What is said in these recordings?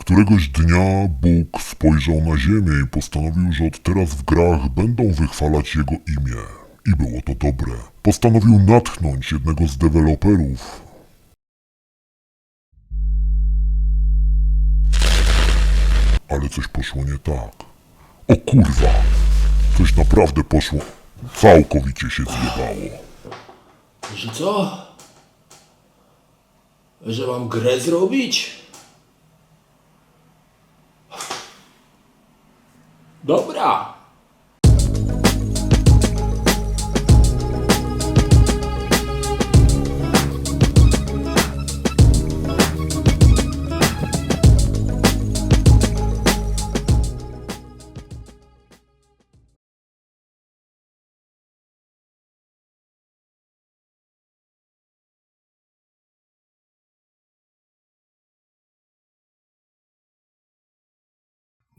Któregoś dnia Bóg spojrzał na ziemię i postanowił, że od teraz w grach będą wychwalać jego imię. I było to dobre. Postanowił natchnąć jednego z deweloperów. Ale coś poszło nie tak. O kurwa! Coś naprawdę poszło. Całkowicie się zjebało. Że co? Że mam grę zrobić? dobrar.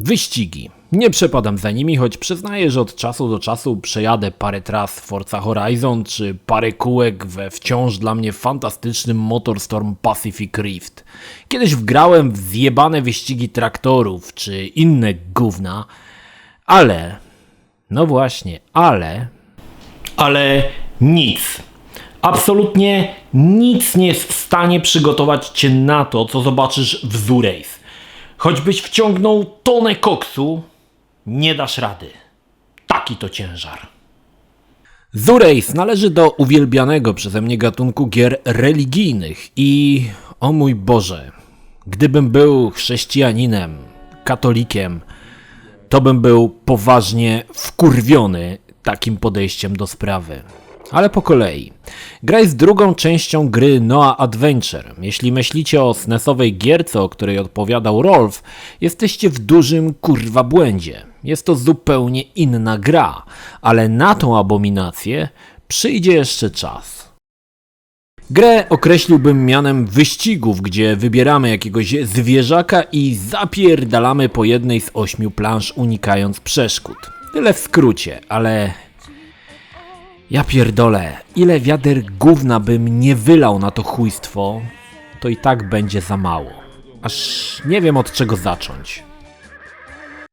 Wyścigi. Nie przepadam za nimi, choć przyznaję, że od czasu do czasu przejadę parę tras Forza Horizon, czy parę kółek we wciąż dla mnie fantastycznym Motorstorm Pacific Rift. Kiedyś wgrałem w zjebane wyścigi traktorów, czy inne gówna, ale... No właśnie, ale... Ale nic. Absolutnie nic nie jest w stanie przygotować cię na to, co zobaczysz w Zoo Race. Choćbyś wciągnął tonę koksu, nie dasz rady. Taki to ciężar. Race należy do uwielbianego przeze mnie gatunku gier religijnych i o mój Boże, gdybym był chrześcijaninem, katolikiem, to bym był poważnie wkurwiony takim podejściem do sprawy. Ale po kolei. Gra jest drugą częścią gry Noah Adventure. Jeśli myślicie o SNESowej gierce, o której odpowiadał Rolf, jesteście w dużym kurwa błędzie. Jest to zupełnie inna gra, ale na tą abominację przyjdzie jeszcze czas. Grę określiłbym mianem wyścigów, gdzie wybieramy jakiegoś zwierzaka i zapierdalamy po jednej z ośmiu planż, unikając przeszkód. Tyle w skrócie, ale ja pierdolę, ile wiader gówna bym nie wylał na to chujstwo, to i tak będzie za mało. Aż nie wiem od czego zacząć.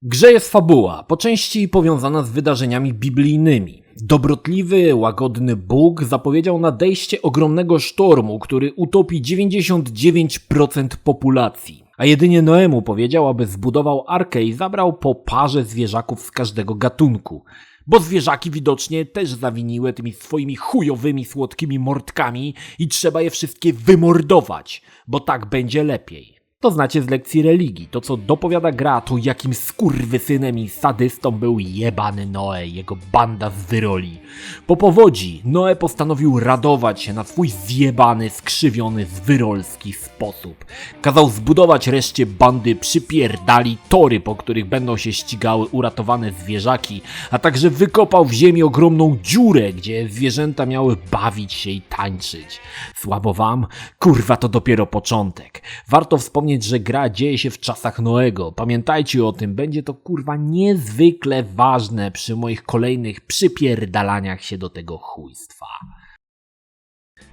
Grze jest fabuła, po części powiązana z wydarzeniami biblijnymi. Dobrotliwy, łagodny Bóg zapowiedział nadejście ogromnego sztormu, który utopi 99% populacji. A jedynie Noemu powiedział, aby zbudował arkę i zabrał po parze zwierzaków z każdego gatunku. Bo zwierzaki widocznie też zawiniły tymi swoimi chujowymi, słodkimi mordkami i trzeba je wszystkie wymordować, bo tak będzie lepiej. To znacie z lekcji religii. To co dopowiada gra, to jakim skurwysynem i sadystą był jebany Noe, jego banda z wyroli. Po powodzi Noe postanowił radować się na swój zjebany, skrzywiony, zwyrolski sposób. Kazał zbudować reszcie bandy przypierdali tory, po których będą się ścigały uratowane zwierzaki, a także wykopał w ziemi ogromną dziurę, gdzie zwierzęta miały bawić się i tańczyć. Słabo wam? Kurwa, to dopiero początek. Warto wspomnieć, że gra dzieje się w czasach Noego. Pamiętajcie o tym, będzie to kurwa niezwykle ważne przy moich kolejnych przypierdalaniach się do tego chujstwa.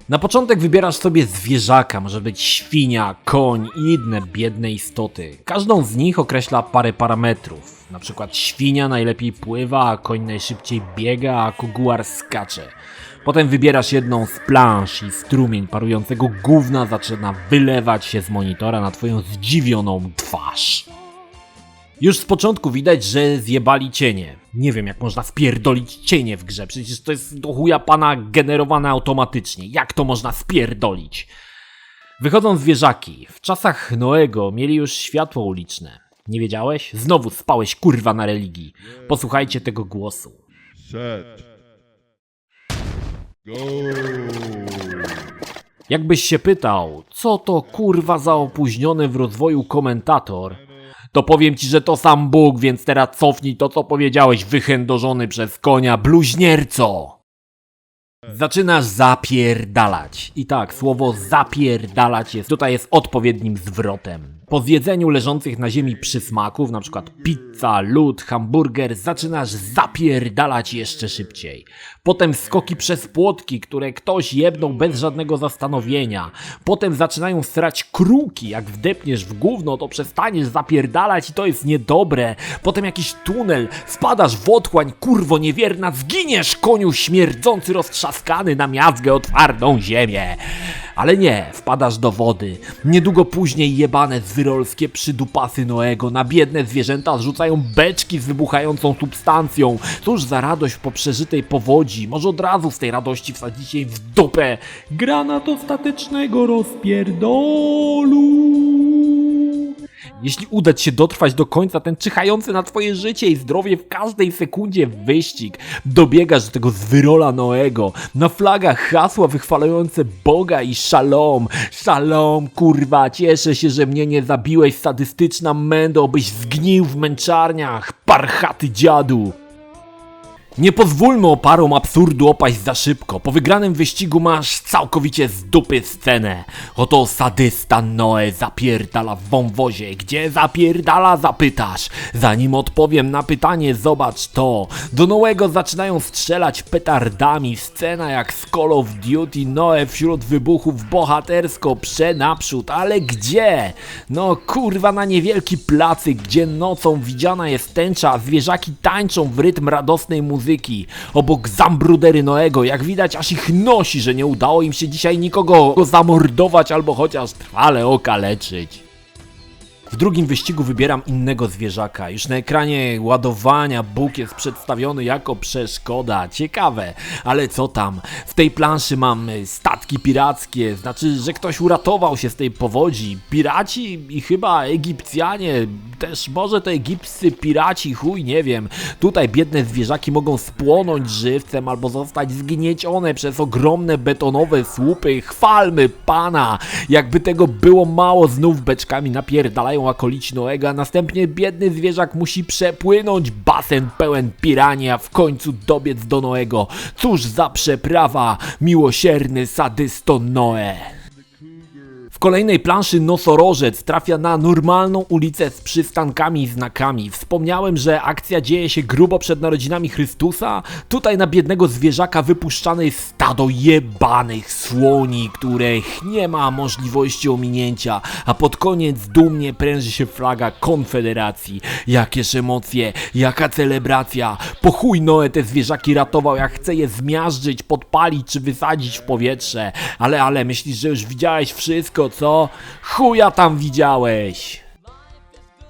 Na początek wybierasz sobie zwierzaka, może być świnia, koń i inne biedne istoty. Każdą z nich określa parę parametrów. Na przykład świnia najlepiej pływa, a koń najszybciej biega, a koguar skacze. Potem wybierasz jedną z plansz i strumień parującego gówna zaczyna wylewać się z monitora na twoją zdziwioną twarz. Już z początku widać, że zjebali cienie. Nie wiem, jak można spierdolić cienie w grze. Przecież to jest do chuja pana generowane automatycznie. Jak to można spierdolić? Wychodzą zwierzaki. W czasach Noego mieli już światło uliczne. Nie wiedziałeś? Znowu spałeś kurwa na religii. Posłuchajcie tego głosu. Set. Go. Jakbyś się pytał, co to kurwa za opóźniony w rozwoju komentator, to powiem ci, że to sam Bóg, więc teraz cofnij to, co powiedziałeś, wychędożony przez konia bluźnierco. Zaczynasz zapierdalać. I tak, słowo zapierdalać jest tutaj jest odpowiednim zwrotem. Po zjedzeniu leżących na ziemi przysmaków, przykład pizza, lód, hamburger, zaczynasz zapierdalać jeszcze szybciej. Potem skoki przez płotki, które ktoś jebnął bez żadnego zastanowienia. Potem zaczynają srać kruki, jak wdepniesz w gówno, to przestaniesz zapierdalać i to jest niedobre. Potem jakiś tunel, wpadasz w otchłań, kurwo niewierna, zginiesz koniu śmierdzący, roztrzaskany na miazgę o twardą ziemię. Ale nie, wpadasz do wody. Niedługo później jebane zwyrolskie przydupasy Noego na biedne zwierzęta zrzucają beczki z wybuchającą substancją. Cóż za radość po przeżytej powodzi. Może od razu z tej radości wsadzicie jej w dupę granat ostatecznego rozpierdolu. Jeśli uda ci się dotrwać do końca ten czyhający na twoje życie i zdrowie w każdej sekundzie wyścig, dobiegasz do tego zwyrola Noego, na flagach hasła wychwalające Boga i szalom. Szalom, kurwa, cieszę się, że mnie nie zabiłeś, sadystyczna mendo, byś zgnił w męczarniach, parchaty dziadu. Nie pozwólmy oparom absurdu opaść za szybko. Po wygranym wyścigu masz całkowicie z dupy scenę. Oto sadysta Noe zapierdala w wąwozie. Gdzie zapierdala zapytasz? Zanim odpowiem na pytanie, zobacz to. Do Noego zaczynają strzelać petardami. Scena jak z Call of Duty. Noe wśród wybuchów bohatersko prze naprzód. Ale gdzie? No kurwa na niewielki placyk, gdzie nocą widziana jest tęcza, zwierzaki tańczą w rytm radosnej muzyki. Obok zambrudery Noego, jak widać aż ich nosi, że nie udało im się dzisiaj nikogo zamordować albo chociaż trwale okaleczyć. W drugim wyścigu wybieram innego zwierzaka. Już na ekranie ładowania Bóg jest przedstawiony jako przeszkoda. Ciekawe, ale co tam? W tej planszy mam y, statki pirackie, znaczy, że ktoś uratował się z tej powodzi. Piraci i chyba Egipcjanie, też może to egipscy piraci, chuj, nie wiem. Tutaj biedne zwierzaki mogą spłonąć żywcem albo zostać zgniecione przez ogromne betonowe słupy. Chwalmy pana! Jakby tego było mało, znów beczkami napierdalają akolici Noego, a następnie biedny zwierzak musi przepłynąć basen pełen piranii, a w końcu dobiec do Noego. Cóż za przeprawa, miłosierny sadysto Noe. W kolejnej planszy nosorożec trafia na normalną ulicę z przystankami i znakami. Wspomniałem, że akcja dzieje się grubo przed narodzinami Chrystusa. Tutaj na biednego zwierzaka wypuszczane jest stado jebanych słoni, których nie ma możliwości ominięcia, a pod koniec dumnie pręży się flaga Konfederacji. Jakież emocje, jaka celebracja. Po chuj Noe te zwierzaki ratował, jak chce je zmiażdżyć, podpalić czy wysadzić w powietrze. Ale, ale, myślisz, że już widziałeś wszystko, co? Chuja tam widziałeś!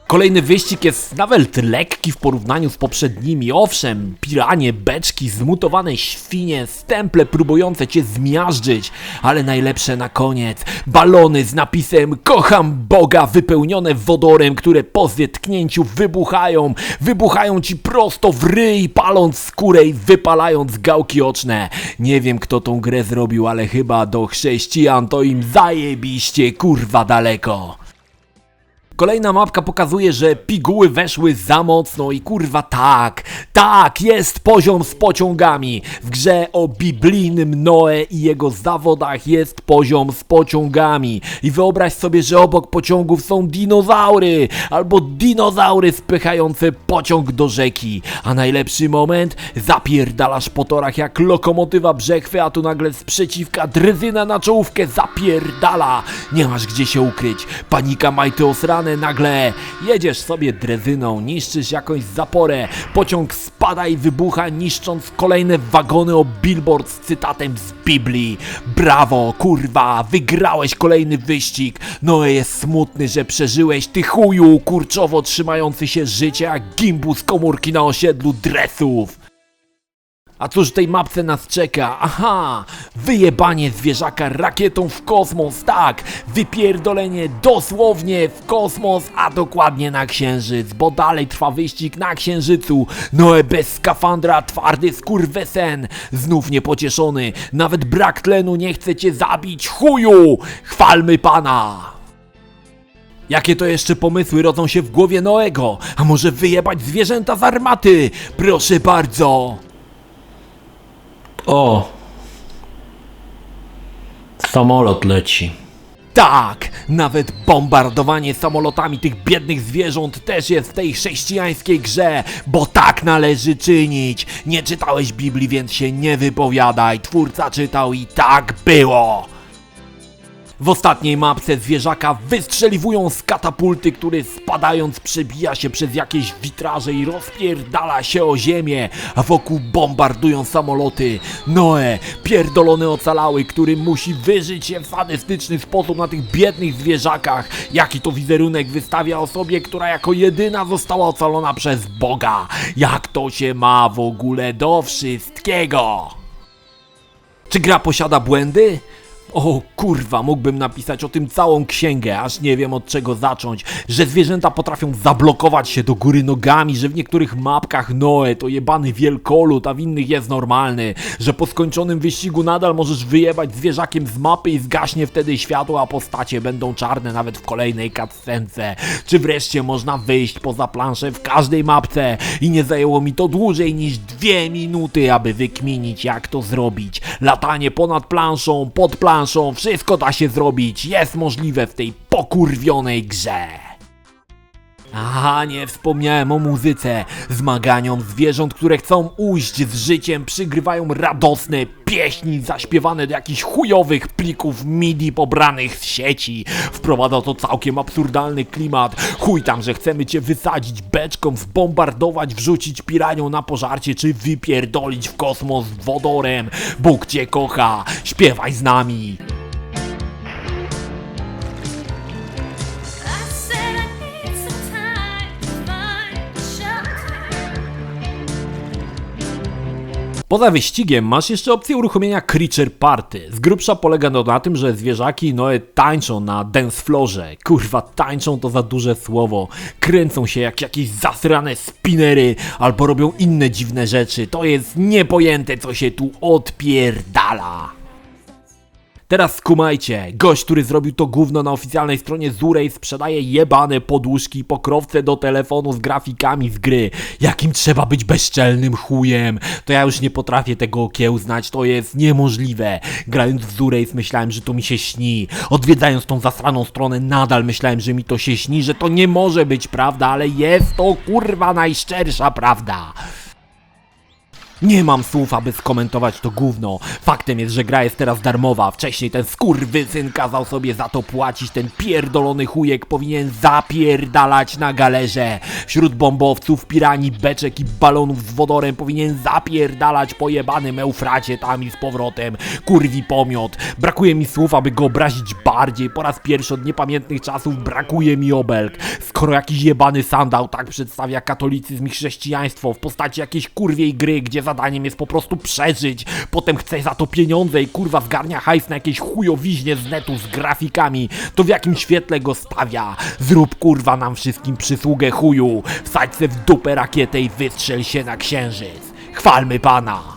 Kolejny wyścig jest nawet lekki w porównaniu z poprzednimi. Owszem, piranie, beczki, zmutowane świnie, stemple próbujące cię zmiażdżyć, ale najlepsze na koniec. Balony z napisem Kocham Boga wypełnione wodorem, które po zetknięciu wybuchają. Wybuchają ci prosto w ryj, paląc skórę i wypalając gałki oczne. Nie wiem kto tą grę zrobił, ale chyba do chrześcijan to im zajebiście kurwa daleko. Kolejna mapka pokazuje, że piguły weszły za mocno i kurwa tak, tak, jest poziom z pociągami. W grze o biblijnym Noe i jego zawodach jest poziom z pociągami. I wyobraź sobie, że obok pociągów są dinozaury, albo dinozaury spychające pociąg do rzeki. A najlepszy moment? Zapierdalasz po torach jak lokomotywa brzechwy, a tu nagle z przeciwka dryzyna na czołówkę zapierdala. Nie masz gdzie się ukryć. Panika majty nagle jedziesz sobie drezyną, niszczysz jakąś zaporę, pociąg spada i wybucha, niszcząc kolejne wagony o billboard z cytatem z Biblii. Brawo, kurwa, wygrałeś kolejny wyścig. Noe jest smutny, że przeżyłeś, ty chuju, kurczowo trzymający się życia gimbus komórki na osiedlu dresów. A cóż w tej mapce nas czeka? Aha! Wyjebanie zwierzaka rakietą w kosmos, tak! Wypierdolenie dosłownie w kosmos, a dokładnie na księżyc, bo dalej trwa wyścig na księżycu. Noe bez skafandra, twardy skurwesen, znów niepocieszony, nawet brak tlenu nie chce cię zabić, chuju! Chwalmy pana! Jakie to jeszcze pomysły rodzą się w głowie Noego? A może wyjebać zwierzęta z armaty? Proszę bardzo! O! Samolot leci. Tak! Nawet bombardowanie samolotami tych biednych zwierząt też jest w tej chrześcijańskiej grze, bo tak należy czynić. Nie czytałeś Biblii, więc się nie wypowiadaj. Twórca czytał i tak było. W ostatniej mapce zwierzaka wystrzeliwują z katapulty, który spadając przebija się przez jakieś witraże i rozpierdala się o ziemię, a wokół bombardują samoloty. Noe, pierdolony ocalały, który musi wyżyć się w sadystyczny sposób na tych biednych zwierzakach. Jaki to wizerunek wystawia osobie, która jako jedyna została ocalona przez Boga. Jak to się ma w ogóle do wszystkiego? Czy gra posiada błędy? O kurwa, mógłbym napisać o tym całą księgę, aż nie wiem od czego zacząć. Że zwierzęta potrafią zablokować się do góry nogami, że w niektórych mapkach Noe to jebany wielkolud, a w innych jest normalny. Że po skończonym wyścigu nadal możesz wyjebać zwierzakiem z mapy i zgaśnie wtedy światło, a postacie będą czarne nawet w kolejnej cutscence. Czy wreszcie można wyjść poza planszę w każdej mapce i nie zajęło mi to dłużej niż dwie minuty, aby wykminić jak to zrobić. Latanie ponad planszą, pod planszą, wszystko da się zrobić, jest możliwe w tej pokurwionej grze. Aha, nie wspomniałem o muzyce. Zmaganiom zwierząt, które chcą ujść z życiem, przygrywają radosne pieśni zaśpiewane do jakichś chujowych plików MIDI pobranych z sieci. Wprowadza to całkiem absurdalny klimat. Chuj tam, że chcemy cię wysadzić beczką, zbombardować, wrzucić piranią na pożarcie, czy wypierdolić w kosmos wodorem. Bóg cię kocha, śpiewaj z nami. Poza wyścigiem masz jeszcze opcję uruchomienia Creature Party. Z grubsza polega to na tym, że zwierzaki Noe tańczą na dance floorze. Kurwa, tańczą to za duże słowo. Kręcą się jak jakieś zasrane spinery albo robią inne dziwne rzeczy. To jest niepojęte, co się tu odpierdala. Teraz skumajcie, gość, który zrobił to gówno na oficjalnej stronie Zurej sprzedaje jebane poduszki i pokrowce do telefonu z grafikami z gry. Jakim trzeba być bezczelnym chujem. To ja już nie potrafię tego okiełznać, to jest niemożliwe. Grając w Zurej myślałem, że to mi się śni. Odwiedzając tą zasraną stronę nadal myślałem, że mi to się śni, że to nie może być prawda, ale jest to kurwa najszczersza prawda. Nie mam słów, aby skomentować to gówno. Faktem jest, że gra jest teraz darmowa. Wcześniej ten skurwysyn kazał sobie za to płacić. Ten pierdolony chujek powinien zapierdalać na galerze. Wśród bombowców, pirani, beczek i balonów z wodorem powinien zapierdalać po jebanym Eufracie tam i z powrotem. Kurwi pomiot. Brakuje mi słów, aby go obrazić bardziej. Po raz pierwszy od niepamiętnych czasów brakuje mi obelg. Skoro jakiś jebany sandał tak przedstawia katolicyzm i chrześcijaństwo w postaci jakiejś kurwiej gry, gdzie zadaniem jest po prostu przeżyć, potem chce za to pieniądze i kurwa zgarnia hajs na jakieś chujowiźnie z netu z grafikami, to w jakim świetle go stawia? Zrób kurwa nam wszystkim przysługę chuju, wsadź se w dupę rakietę i wystrzel się na księżyc. Chwalmy pana!